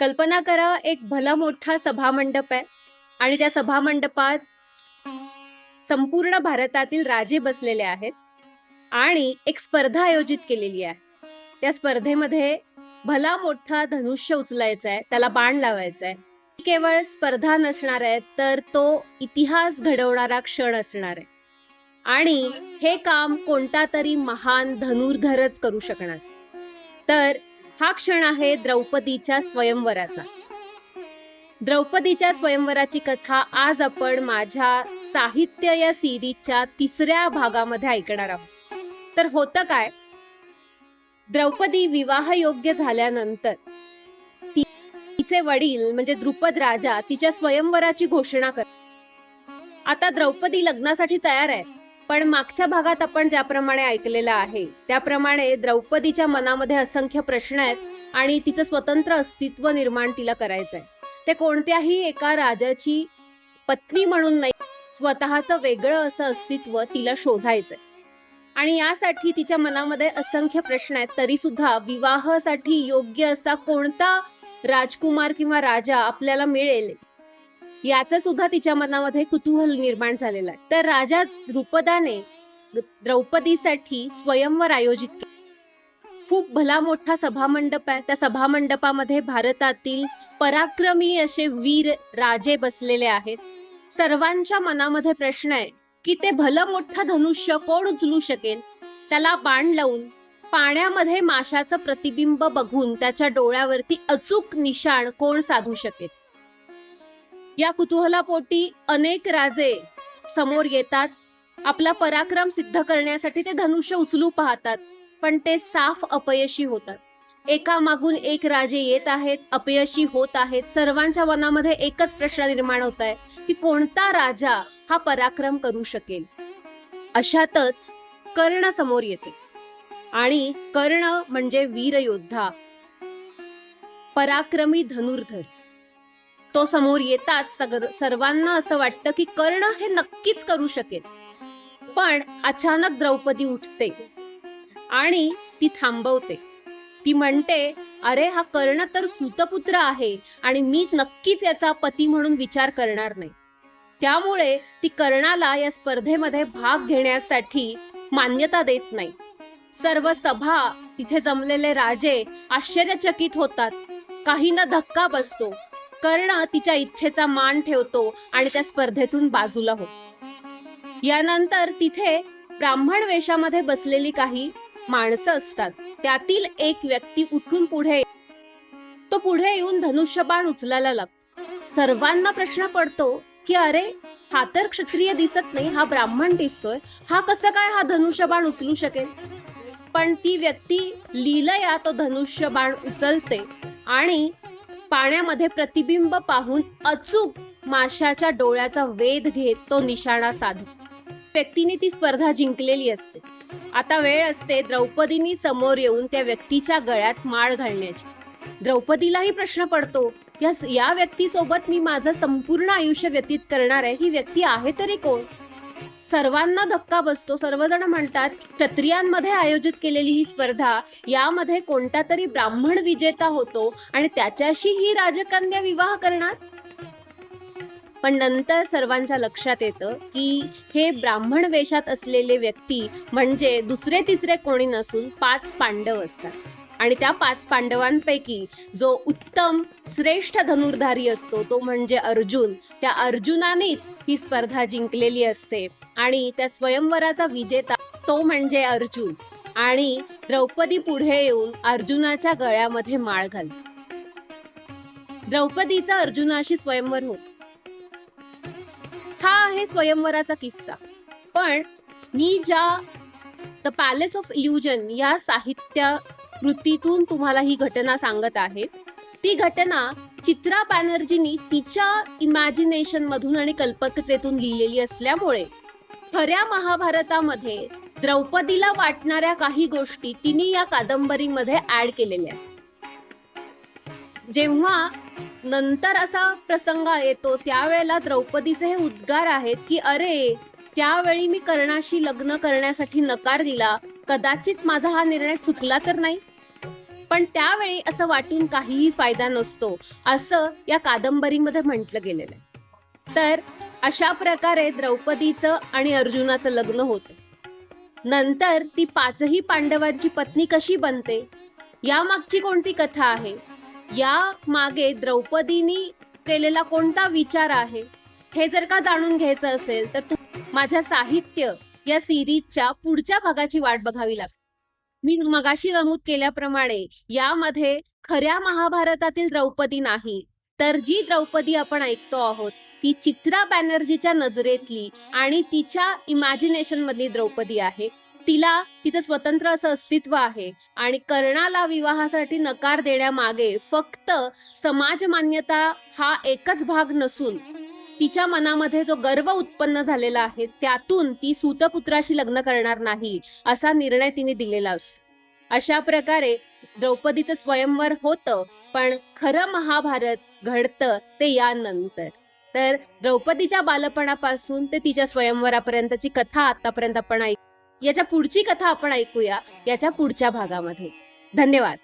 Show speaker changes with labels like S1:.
S1: कल्पना करा एक भला मोठा सभामंडप आहे आणि त्या सभामंडपात संपूर्ण भारतातील राजे बसलेले आहेत आणि एक स्पर्धा आयोजित केलेली आहे. त्या स्पर्धेमध्ये भला मोठा धनुष्य उचलायचा आहे त्याला बाण लावायचा आहे. केवळ स्पर्धा नसणार आहे तर तो इतिहास घडवणारा क्षण असणार आहे. आणि हे काम कोणता तरी महान धनुर्धरच करू शकणार. तर हा क्षण आहे द्रौपदीच्या स्वयंवराचा. द्रौपदीच्या स्वयंवराची कथा आज आपण माझ्या साहित्य या सिरीजच्या तिसऱ्या भागामध्ये ऐकणार आहोत. तर होतं काय? द्रौपदी विवाहयोग्य झाल्यानंतर तिचे वडील म्हणजे द्रुपद राजा तिच्या स्वयंवराची घोषणा कर आता द्रौपदी लग्नासाठी तयार आहे पण मागच्या भागात आपण ज्याप्रमाणे ऐकलेलं आहे त्याप्रमाणे द्रौपदीच्या मनामध्ये असंख्य प्रश्न आहेत आणि तिचं स्वतंत्र अस्तित्व निर्माण तिला करायचं आहे. ते कोणत्याही एका राजाची पत्नी म्हणून नाही स्वतःचं वेगळं असं अस्तित्व तिला शोधायचंय आणि यासाठी तिच्या मनामध्ये असंख्य प्रश्न आहेत तरी सुद्धा विवाहासाठी योग्य असा कोणता राजकुमार किंवा राजा आपल्याला मिळेल याचं सुद्धा तिच्या मनामध्ये कुतूहल निर्माण झालेलं आहे. तर राजा द्रुपदाने द्रौपदीसाठी स्वयंवर आयोजित केले खूप भला मोठा सभामंडप आहे. त्या सभामंडपामध्ये भारतातील पराक्रमी असे वीर राजे बसलेले आहेत. सर्वांच्या मनामध्ये प्रश्न आहे की ते भलं मोठं धनुष्य कोण उचलू शकेल? त्याला बाण लावून पाण्यामध्ये माशाचं प्रतिबिंब बघून त्याच्या डोळ्यावरती अचूक निशाण कोण साधू शकेल? या कुतूहलापोटी अनेक राजे समोर येतात. आपला पराक्रम सिद्ध करण्यासाठी ते धनुष्य उचलू पाहतात पण ते साफ अपयशी होतात. एका मागून एक राजे येत आहेत अपयशी होत आहेत. सर्वांच्या मनामध्ये एकच प्रश्न निर्माण होत आहे की कोणता राजा हा पराक्रम करू शकेल? अशातच कर्ण समोर येते. आणि कर्ण म्हणजे वीर योद्धा पराक्रमी धनुर्धर. तो समोर येताच सर्वांना असं वाटतं की कर्ण हे नक्कीच करू शकेल. पण अचानक द्रौपदी उठते आणि ती थांबवते. ती म्हणते अरे हा कर्ण तर सुतपुत्र आहे आणि मी नक्कीच याचा पती म्हणून विचार करणार नाही. त्यामुळे ती कर्णाला या स्पर्धेमध्ये भाग घेण्यासाठी मान्यता देत नाही. सर्व सभा तिथे जमलेले राजे आश्चर्यचकित होतात. काहींना धक्का बसतो. कर्ण तिच्या इच्छेचा मान ठेवतो आणि त्या स्पर्धेतून बाजूला होतो. यानंतर तिथे ब्राह्मण वेशामध्ये बसलेली काही माणसं असतात. त्यातील एक व्यक्ती उठून पुढे तो पुढे येऊन धनुष्यबाण उचलायला लागतो. सर्वांना प्रश्न पडतो की अरे हा तर क्षत्रिय दिसत नाही हा ब्राह्मण दिसतोय. हा कसं काय हा धनुष्यबाण उचलू शकेल? पण ती व्यक्ती लीलया तो धनुष्यबाण उचलते आणि पाण्यामध्ये प्रतिबिंब पाहून अचूक माशाच्या डोळ्याचा वेध घेत तो निशाणा साधू. व्यक्तीने ती स्पर्धा जिंकलेली असते. आता वेळ असते द्रौपदीनी समोर येऊन त्या व्यक्तीच्या गळ्यात माळ घालण्याची. द्रौपदीलाही प्रश्न पडतो या व्यक्तीसोबत मी माझं संपूर्ण आयुष्य व्यतीत करणार आहे ही व्यक्ती आहे तरी कोण? सर्वांना धक्का बसतो. सर्वजण म्हणतात क्षत्रियांमध्ये आयोजित केलेली ही स्पर्धा यामध्ये कोणता तरी ब्राह्मण विजेता होतो आणि त्याच्याशी ही राजकन्या विवाह करणार? पण नंतर सर्वांच्या लक्षात येतं की हे ब्राह्मण वेशात असलेले व्यक्ती म्हणजे दुसरे तिसरे कोणी नसून पाच पांडव असतात. आणि त्या पाच पांडवांपैकी जो उत्तम श्रेष्ठ धनुर्धारी असतो तो म्हणजे अर्जुन. त्या अर्जुनानेच ही स्पर्धा जिंकलेली असते. आणि त्या स्वयंवराचा विजेता तो म्हणजे अर्जुन. आणि द्रौपदी पुढे येऊन अर्जुनाच्या गळ्यामध्ये माळ घालते. द्रौपदीचा अर्जुनाशी स्वयंवर होत. हा आहे स्वयंवराचा किस्सा. पण मी ज्या द पॅलेस ऑफ इल्युजन या साहित्य कृतीतून तुम्हाला ही घटना सांगत आहे. ती घटना चित्रा बॅनर्जीनी तिच्या इमॅजिनेशन मधून आणि कल्पकतेतून लिहिलेली असल्यामुळे खऱ्या महाभारतामध्ये द्रौपदीला वाटणाऱ्या काही गोष्टी तिने या कादंबरीमध्ये ऍड केलेल्या आहेत. जेव्हा नंतर असा प्रसंग येतो त्यावेळेला द्रौपदीचे हे उद्गार आहेत की अरे त्यावेळी मी कर्णाशी लग्न करण्यासाठी नकार दिला. कदाचित माझा हा निर्णय चुकला तर नाही. पण त्यावेळी असं वाटून काहीही फायदा नसतो असं या कादंबरीमध्ये म्हटलं गेलेलं आहे. तर अशा प्रकारे द्रौपदीचं आणि अर्जुनाचं लग्न होतं. नंतर ती पाचही पांडवांची पत्नी कशी बनते? या मागची कोणती कथा आहे? या मागे द्रौपदीनी केलेला कोणता विचार आहे? हे जर का जाणून घ्यायचं असेल तर माझ्या साहित्य या सिरीजच्या पुढच्या भागाची वाट बघावी लागते मी मगाशी नमूद केल्याप्रमाणे यामध्ये खऱ्या महाभारतातील द्रौपदी नाही तर जी द्रौपदी आपण ऐकतो आहोत ती चित्रा बॅनर्जीच्या नजरेतली आणि तिच्या इमॅजिनेशन मधली द्रौपदी आहे. तिला तिचं स्वतंत्र असं अस्तित्व आहे आणि कर्णाला विवाहासाठी नकार देण्यामागे फक्त समाज मान्यता हा एकच भाग नसून तिच्या मनामध्ये जो गर्व उत्पन्न झालेला आहे त्यातून ती सूतपुत्राशी लग्न करणार नाही असा निर्णय तिने दिलेला असतो अशा प्रकारे द्रौपदीचं स्वयंवर होतं पण खरं महाभारत घडतं ते यानंतर. तर द्रौपदीच्या बालपणापासून ते तिच्या स्वयंवरापर्यंतची कथा आतापर्यंत आपण ऐक याच्या पुढची कथा आपण ऐकूया याच्या पुढच्या भागामध्ये. धन्यवाद.